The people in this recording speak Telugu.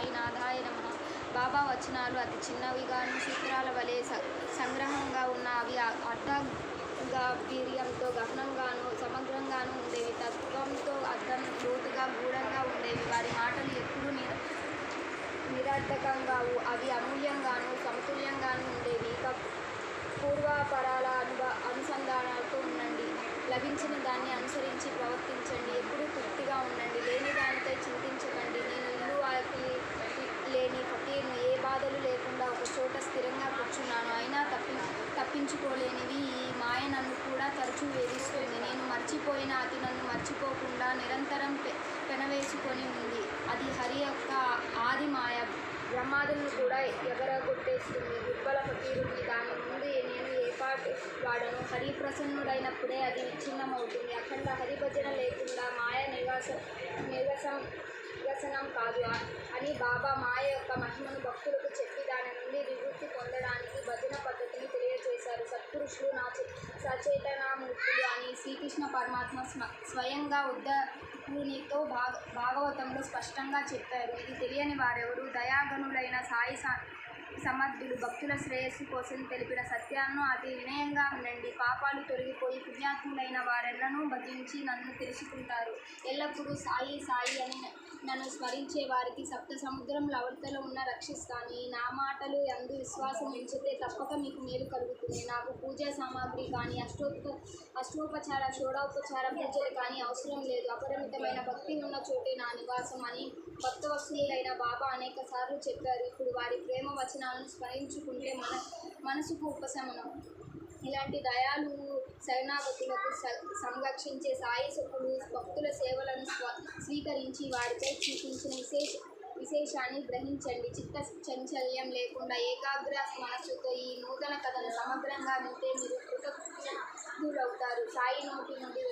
సాయినాథాయ నమ. బాబా వచనాలు అతి చిన్నవిగాను సూత్రాల వలె సంగ్రహంగా ఉన్న అవి అర్థగాంభీర్యంతో అర్థంగా వీర్యంతో గహనంగాను సమగ్రంగాను ఉండేవి. తత్వంతో అర్థం లోతుగా గూఢంగా ఉండేవి. వారి మాటలు ఎప్పుడూ నిర నిరర్థకంగావు అవి అమూల్యంగాను సమతుల్యంగాను ఉండేవి. ఇక పూర్వాపరాల అనుభ అనుసంధానాలతో ఉండండి. లభించిన దాన్ని అనుసరించి ప్రవర్తించండి. ఎప్పుడూ తృప్తిగా ఉండండి. స్థిరంగా కూర్చున్నాను. అయినా తప్పి తప్పించుకోలేనివి. ఈ మాయ నన్ను కూడా తరచూ వేధిస్తుంది. నేను మర్చిపోయిన అది నన్ను మర్చిపోకుండా నిరంతరం పె పెనవేసుకొని ఉంది. అది హరి యొక్క ఆది మాయ. బ్రహ్మాదులను కూడా ఎగరగొట్టేస్తుంది. దుర్బల ఫకీరుని దాని ముందు నేను ఏ పాటు వాడను? హరి ప్రసన్నుడైనప్పుడే అది విచ్ఛిన్నమవుతుంది. అఖండ హరి భజన లేకుండా మాయ నివాసం నివసం వ్యసనం కాదు. అని బాబా మాయ యొక్క మహిమను తెలియజేశారు నా సచేతనామూర్తులు అని శ్రీకృష్ణ పరమాత్మ స్మ- స్వయంగా ఉద్ధరునితో భాగ భాగవతంలో స్పష్టంగా చెప్పారు. ఇది తెలియని వారెవరు దయాగనులైన సాయి సా సమర్థులు భక్తుల శ్రేయస్సు కోసం తెలిపిన సత్యాలను అతి వినయంగా ఉండండి పాపాలు తొలగిపోయి పుణ్యాత్ములైన వారెల్లను భజించి నన్ను తెలుసుకుంటారు ఎల్లప్పుడూ సాయి సాయి అని నన్ను స్మరించే వారికి సప్త సముద్రం అవతల ఉన్న రక్షిస్తాను. ఈ నా మాటలు ఎందు విశ్వాసం ఉంచితే తప్పక మీకు మేలు కలుగుతుంది. నాకు పూజా సామాగ్రి కానీ అష్టోప అష్టోపచార షోడోపచార పూజలు కానీ అవసరం లేదు. అపరిమితమైన భక్తి ఉన్న చోటే నా నివాసం అని భక్త వస్తువులైన బాబా అనేక సార్లు చెప్పారు. ఇప్పుడు వారి ప్రేమ వచనాలను స్మరించుకుంటే మన మనసుకు ఉపశమనం. ఇలాంటి దయాలు శరణాగతులకు సంరక్షించే సాయి సుఖుడు భక్తుల సేవలను స్వ స్వీకరించి వారిపై చూపించిన విశేష విశేషాన్ని గ్రహించండి. చిత్త చంచల్యం లేకుండా ఏకాగ్ర మనస్సుతో ఈ నూతన కథను సమగ్రంగా వింటే మీరు కృతజ్ఞులవుతారు సాయి నోటి నుండి